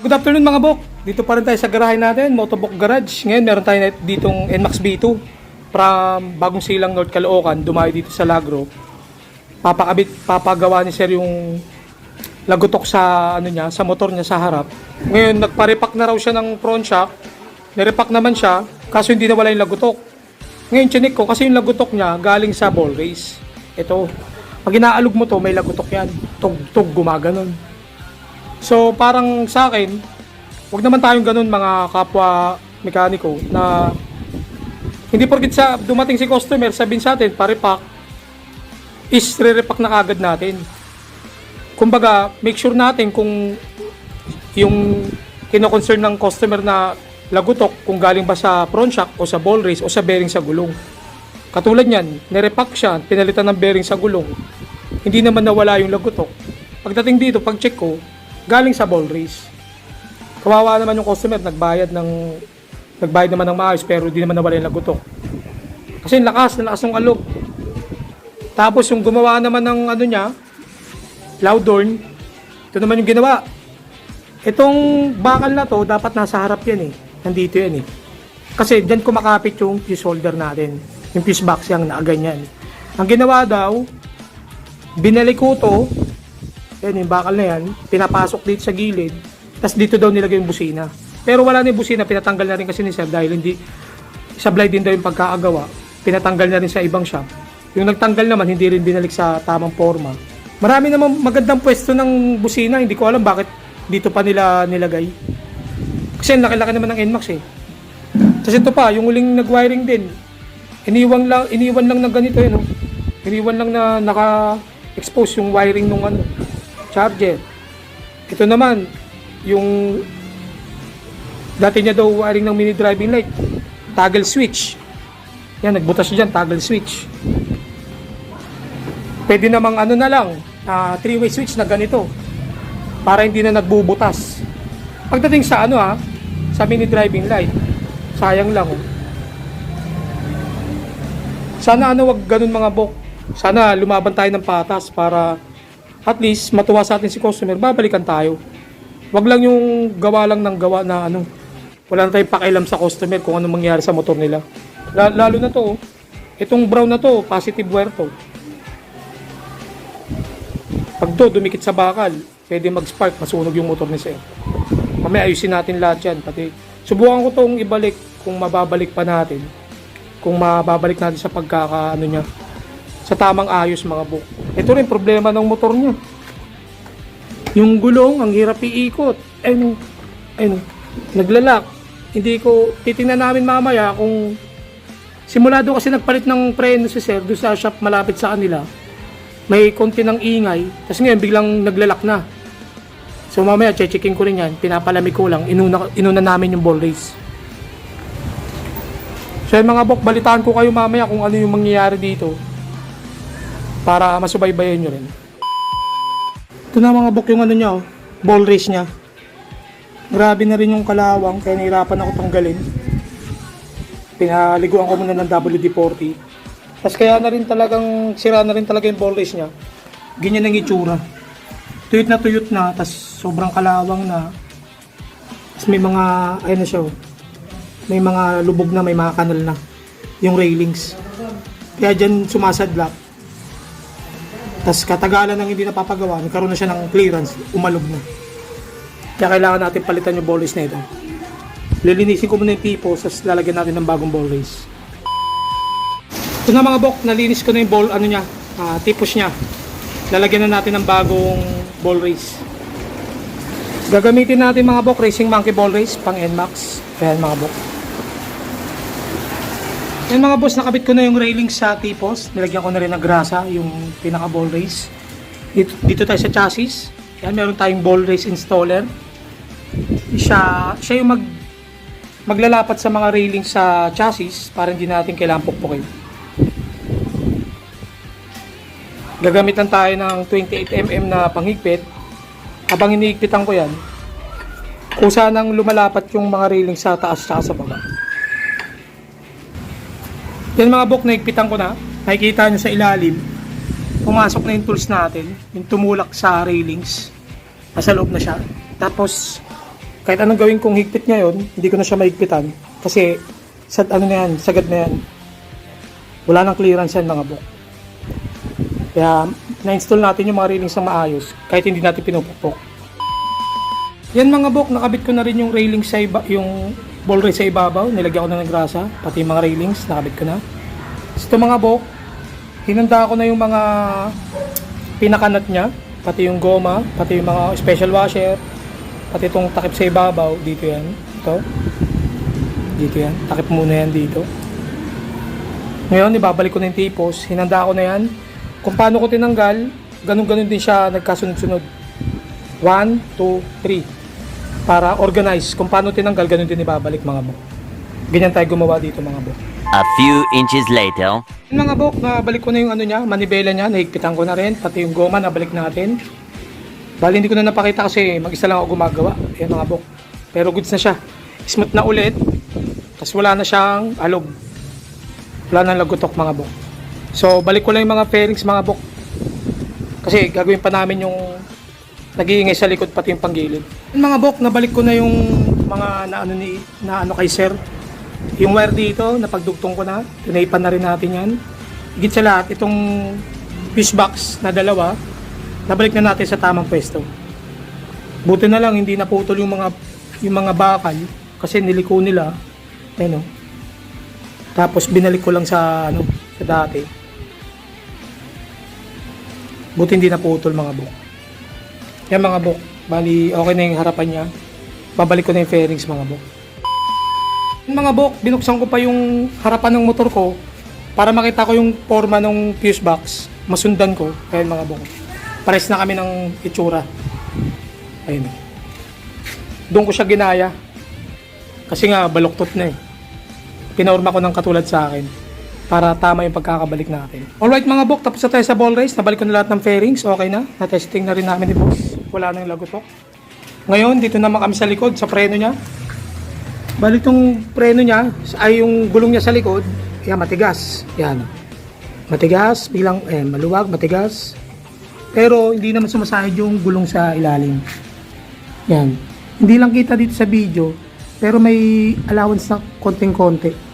Good afternoon mga bok. Dito pa rin tayo sa garahe natin, Motobook Garage. Ngayon meron tayo na- ditong NMAX B2 from Bagong Silang North Caloocan, dumayo dito sa Lagro. Papakabit, papagawa ni sir yung lagutok sa ano niya, sa motor niya sa harap. Ngayon nagpa-repack na raw siya ng front shock. Nirepack naman siya, kaso hindi nawala yung lagutok. Ngayon chinik ko kasi yung lagutok niya galing sa ball race. Ito. Pag inaalog mo to, may lagutok yan. Tug-tug gumaganon. So parang sa akin, wag naman tayong ganun mga kapwa mekaniko na hindi porkit sa dumating si customer, sabihin sa atin, pare-pack, is re-repack na kagad natin. Kumbaga, make sure natin kung yung kino-concern ng customer na lagutok kung galing ba sa front shock o sa ball race o sa bearing sa gulong. Katulad niyan, nirepack siya, pinalitan ng bearing sa gulong. Hindi naman nawala yung lagutok. Pagdating dito, pag check ko, galing sa ball race. Kawawa naman yung customer, nagbayad ng nagbayad naman ng maayos pero hindi naman nawala yung lagutok. Kasi yung lakas, ang lakas ng alog. Tapos yung gumawa naman ng ano niya, loud horn, ito naman yung ginawa. Itong bakal na to, dapat nasa harap yan eh. Nandito yan eh. Kasi dyan kumakapit yung fuse holder natin. Yung fuse box yung nakaganyan. Ang ginawa daw, binalik ko to, yan yung bakal na yan, pinapasok dito sa gilid, tapos dito daw nilagay yung busina. Pero wala na yung busina, pinatanggal na rin kasi ni Sir dahil hindi, sablay din daw yung pagkaagawa, pinatanggal na rin sa ibang shop. Yung nagtanggal naman, hindi rin binalik sa tamang forma. Marami naman magandang pwesto ng busina, hindi ko alam bakit dito pa nila nilagay. Kasi laki-laki naman ng NMAX eh. Tapos ito pa, yung uling nag-wiring din. Iniwan lang, iniwan lang ng ganito yun. Oh. Iniwan lang na naka-expose yung wiring nung ano, charger. Ito naman, yung dati niya daw wiring ng mini driving light. Toggle switch. Yan, nagbutas siya dyan, toggle switch. Pwede namang ano na lang, ah, three-way switch na ganito. Para hindi na nagbubutas. Pagdating sa ano ha, sa mini driving light, sayang lang oh. Sana ano wag ganun mga bok. Sana lumaban tayo ng patas para at least matuwa sa atin si customer, babalikan tayo. Wag lang yung gawa lang ng gawa na ano, wala na tayong pakialam sa customer kung ano mangyari sa motor nila. La- Lalo na to, oh. itong brown na to, positive wear to. Pag to, dumikit sa bakal, pwede mag-spark, masunog yung motor ni Sir. Mamaya ayusin natin lahat yan. Pati, subukan ko tong ibalik kung mababalik pa natin. Kung mababalik natin sa pagkaka, ano niya, sa tamang ayos mga buk. Ito rin problema ng motor niya. Yung gulong, ang hirap iikot. Ayun, ayun, naglalak. Hindi ko, titingnan namin mamaya kung simula doon kasi nagpalit ng preno si Sir doon sa shop malapit sa kanila. May konti ng ingay. Tapos ngayon biglang naglalak na. So mamaya checking ko rin yan. Pinapalamig ko lang. Inuna, inuna namin yung ball race. So mga bok, balitaan ko kayo mamaya kung ano yung mangyayari dito. Para masubaybayan nyo rin. Ito na mga bok yung ano niya, oh, ball race niya. Grabe na rin yung kalawang, kaya nahirapan ako tanggalin. Pinaliguan ko muna ng WD-40. Tapos kaya na rin talagang, sira na rin talaga yung ball race niya. Ganyan ang itsura. Tuyot na tuyot na, tapos sobrang kalawang na. Tapos may mga, ayun na siya, oh. may mga lubog na, may mga kanal na. Yung railings. Kaya dyan sumasadlak. Tapos katagalan ng hindi napapagawa, nagkaroon na siya ng clearance, umalog na. Kaya kailangan natin palitan yung ball race na ito. Lilinisin ko muna yung tipo, tapos lalagyan natin ng bagong ball race. Ito na mga bok, nalinis ko na yung ball, ano niya, ah, tipos niya. Lalagyan na natin ng bagong ball race. Gagamitin natin mga bok, Racing Monkey Ball Race, pang NMAX. Ayan mga bok. Yan mga boss, nakabit ko na yung railing sa tipos. Nilagyan ko na rin ng grasa, yung pinaka ball race. Dito, dito tayo sa chassis. Yan, meron tayong ball race installer. Siya, siya yung mag, maglalapat sa mga railing sa chassis para hindi natin kailangan pukpukin. Gagamitan tayo ng 28mm na panghigpit. Habang hinihigpitan ko yan, kung sanang lumalapat yung mga railing sa taas sa baba. Yan mga bok, naigpitan ko na. Nakikita nyo sa ilalim. Pumasok na yung tools natin. Yung tumulak sa railings. Nasa loob na siya. Tapos, kahit anong gawin kong higpit ngayon, hindi ko na siya mahigpitan. Kasi, sa ano na yan, sagad na yan. Wala nang clearance yan mga bok. Kaya, na-install natin yung mga railings na maayos, kahit hindi natin pinupukpok. Yan mga bok, nakabit ko na rin yung railing sa iba, yung ball rail sa ibabaw, nilagyan ko na ng grasa, pati mga railings, nakabit ko na. Ito mga bok, hinanda ko na yung mga pinakanat niya, pati yung goma, pati yung mga special washer, pati itong takip sa ibabaw, dito yan, ito. Dito yan, takip muna yan dito. Ngayon, ibabalik ko na yung tipos, hinanda ko na yan. Kung paano ko tinanggal, ganun-ganun din siya nagkasunod-sunod. 1, 2, 3. Para organize. Kung paano tinanggal, ganun din ibabalik mga bok. Ganyan tayo gumawa dito mga bok. A few inches later. Yung mga bok, nabalik ko na yung ano niya, manibela niya, nahigpitan ko na rin, pati yung goma, nabalik natin. Bali, hindi ko na napakita kasi mag-isa lang ako gumagawa. Yan mga bok. Pero goods na siya. Smooth na ulit. Tapos wala na siyang alog. Wala na lagutok mga bok. So, balik ko lang yung mga fairings mga bok. Kasi gagawin pa namin yung nag-iingay sa likod pati yung panggilid. Yung mga bok, nabalik ko na yung mga naano ni na ano kay sir. Yung wire dito, napagdugtong ko na. Tinaipan na rin natin yan. Higit sa lahat, itong fish box na dalawa, nabalik na natin sa tamang pwesto. Buti na lang, hindi naputol yung mga yung mga bakal kasi niliko nila. Ayun oh. Tapos binalik ko lang sa ano, sa dati. Buti hindi naputol mga buk. Yan mga buk. Bali, okay na yung harapan niya. Babalik ko na yung fairings mga buk. Yung mga buk, binuksan ko pa yung harapan ng motor ko para makita ko yung forma ng fuse box. Masundan ko. Ayan mga buk. Pares na kami ng itsura. Ayun. Doon ko siya ginaya. Kasi nga, baluktot na eh. Pinaurma ko ng katulad sa akin para tama yung pagkakabalik natin. Alright mga bok, tapos na tayo sa ball race. Nabalik ko na lahat ng fairings. Okay na. Na-testing na rin namin ni boss. Wala nang lagotok. Ngayon, dito naman kami sa likod, sa preno niya. Balik tong preno niya, ay yung gulong niya sa likod, yan, matigas. Yan. Matigas, bilang, eh, maluwag, matigas. Pero hindi naman sumasahid yung gulong sa ilalim. Yan. Hindi lang kita dito sa video, pero may allowance na konting-konti.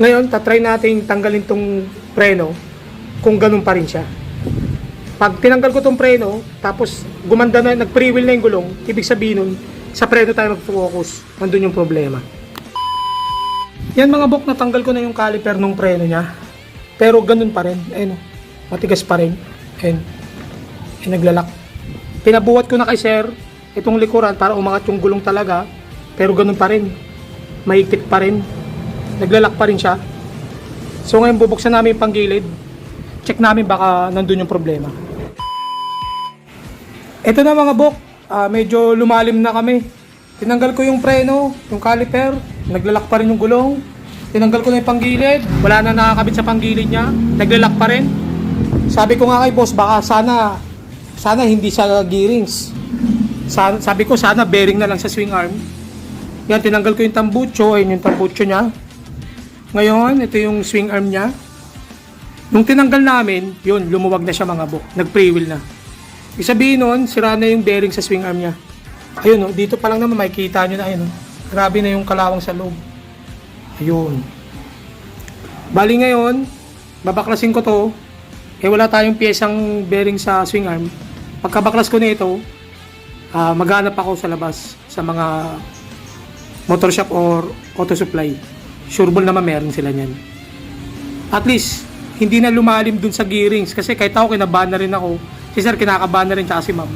Ngayon, tatry natin tanggalin tong preno kung ganun pa rin siya. Pag tinanggal ko tong preno, tapos gumanda na, nag-pre-wheel na yung gulong, ibig sabihin nun, sa preno tayo mag-focus. Nandun yung problema. Yan mga bok, natanggal ko na yung caliper ng preno niya. Pero ganun pa rin. Ayun, matigas pa rin. Ayun. Ayun, naglalak. Pinabuhat ko na kay sir, itong likuran para umangat yung gulong talaga. Pero ganun pa rin. Mahigpit pa rin. Naglalak pa rin siya. So ngayon bubuksan namin yung panggilid. Check namin baka nandun yung problema. Ito na mga bok, ah, medyo lumalim na kami. Tinanggal ko yung preno, yung caliper, naglalak pa rin yung gulong. Tinanggal ko na yung panggilid, wala na nakakabit sa panggilid niya, naglalak pa rin. Sabi ko nga kay boss, baka sana, sana hindi sa gearings. Sa, sabi ko sana bearing na lang sa swing arm. Yan, tinanggal ko yung tambucho, ayun yung tambucho niya. Ngayon, ito yung swing arm niya. Nung tinanggal namin, yun, lumuwag na siya mga bok. Nag-pre-wheel na. Ibig sabihin nun, sira na yung bearing sa swing arm niya. Ayun, oh, dito pa lang naman makikita nyo na, ayun, oh. grabe na yung kalawang sa loob. Ayun. Bali ngayon, babaklasin ko to. Eh wala tayong piyesang bearing sa swing arm. Pagkabaklas ko nito, ah maghanap ako sa labas sa mga motor shop or auto supply. Sureball naman meron sila niyan. At least, hindi na lumalim dun sa gearings kasi kahit ako kinabahan na rin ako. Si sir kinakabahan na rin tsaka si ma'am.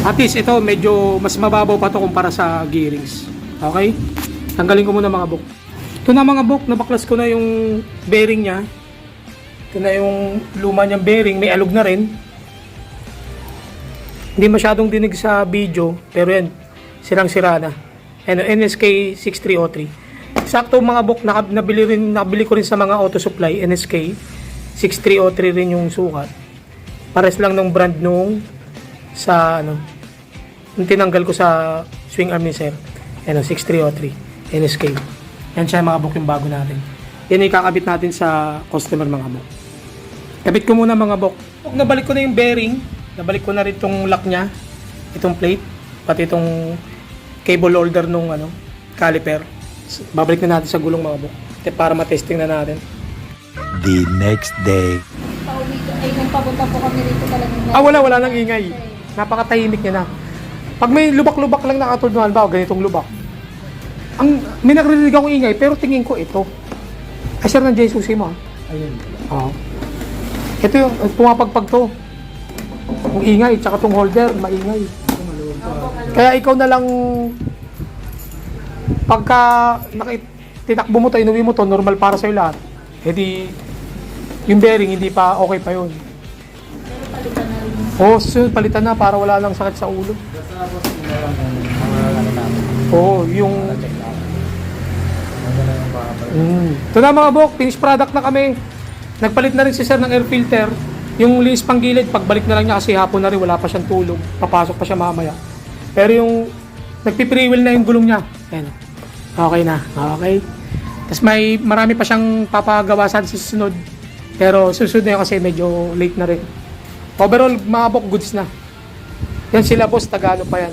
At least ito medyo mas mababaw pa to kumpara sa gearings. Okay? Tanggalin ko muna mga bok. Ito na mga bok, nabaklas ko na yung bearing niya. Ito na yung luma niyang bearing, may alog na rin. Hindi masyadong dinig sa video, pero yan, sirang-sira na. Ano, NSK 6303. Sakto mga bok, nabili, rin, nabili ko rin sa mga auto supply, NSK 6303 rin yung sukat. Pares lang ng brand nung sa ano, yung tinanggal ko sa swing arm ni sir. Ano, 6303 NSK. Yan siya mga bok yung bago natin. Yan yung kakabit natin sa customer mga bok. Kabit ko muna mga bok. Nabalik ko na yung bearing. Nabalik ko na rin itong lock niya. Itong plate. Pati itong cable holder nung ano, caliper. Babalik na natin sa gulong mga. Te- Para matesting na natin. the next day. Pauwi ko, ay po kami rito talagang Ah, wala, wala nang ingay. Napakatahimik niya na. Pag may lubak-lubak lang na katulad ng halimbawa, ganitong lubak. Ang, may nagririnig akong ingay, pero tingin ko ito. Ay, sir, ng Jesus mo. Ayun. Oo. Ito yung, uh, pumapagpag to. Ang ingay, tsaka tong holder, maingay. Kaya ikaw na lang, pagka nakit, tinakbo mo to, inuwi mo to, normal para sa'yo lahat. E di, yung bearing, hindi pa okay pa yun. Pero palitan na rin. Oo, oh, susunod palitan na para wala lang sakit sa ulo. Oo, yung... Mm. Ito na mga bok, finished product na kami. Nagpalit na rin si sir ng air filter. Yung linis pang gilid, pagbalik na lang niya kasi hapon na rin, wala pa siyang tulog. Papasok pa siya mamaya. Pero yung nagpiprewill na yung gulong niya. Ayan. Okay na. Okay. Tapos may marami pa siyang papagawa sa susunod. Pero susunod na yun kasi medyo late na rin. Overall, mga bok, goods na. Yan sila boss, Tagalog pa yan.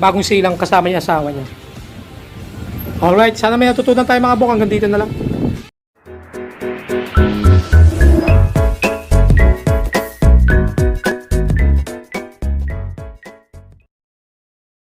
Bagong silang kasama niya asawa niya. Alright, sana may natutunan tayo mga bok. Hanggang dito na lang.